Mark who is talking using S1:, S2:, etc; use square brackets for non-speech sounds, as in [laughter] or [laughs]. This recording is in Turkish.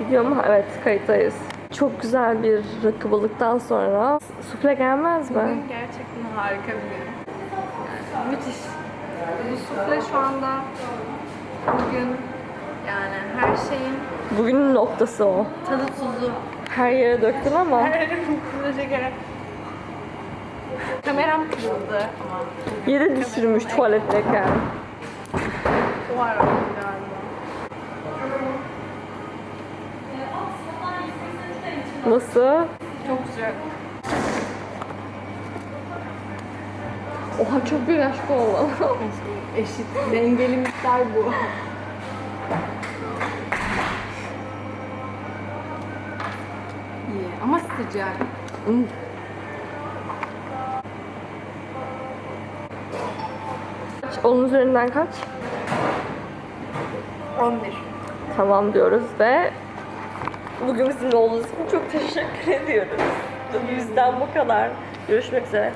S1: Video mu? Evet kayıttayız. Çok güzel bir rakı balıktan sonra sufle gelmez mi?
S2: Bugün gerçekten harika bir gün. Yani müthiş. Bu sufle şu anda bugün yani her şeyin
S1: Bugünün noktası o.
S2: tadı tuzu.
S1: Her yere döktün ama
S2: Her kırıldı şeker. Kameram kırıldı ama.
S1: yere düşürmüş tuvaletteyken.
S2: Var
S1: Nasıl?
S2: Çok güzel.
S1: Oha çok bir aşk oldu. [laughs]
S2: Eşit, dengeli miktar bu. İyi ama sıcak.
S1: Onun üzerinden kaç?
S2: 11.
S1: Tamam diyoruz ve bugün bizimle olduğunuz için çok teşekkür ediyoruz. Bizden bu kadar. Görüşmek üzere.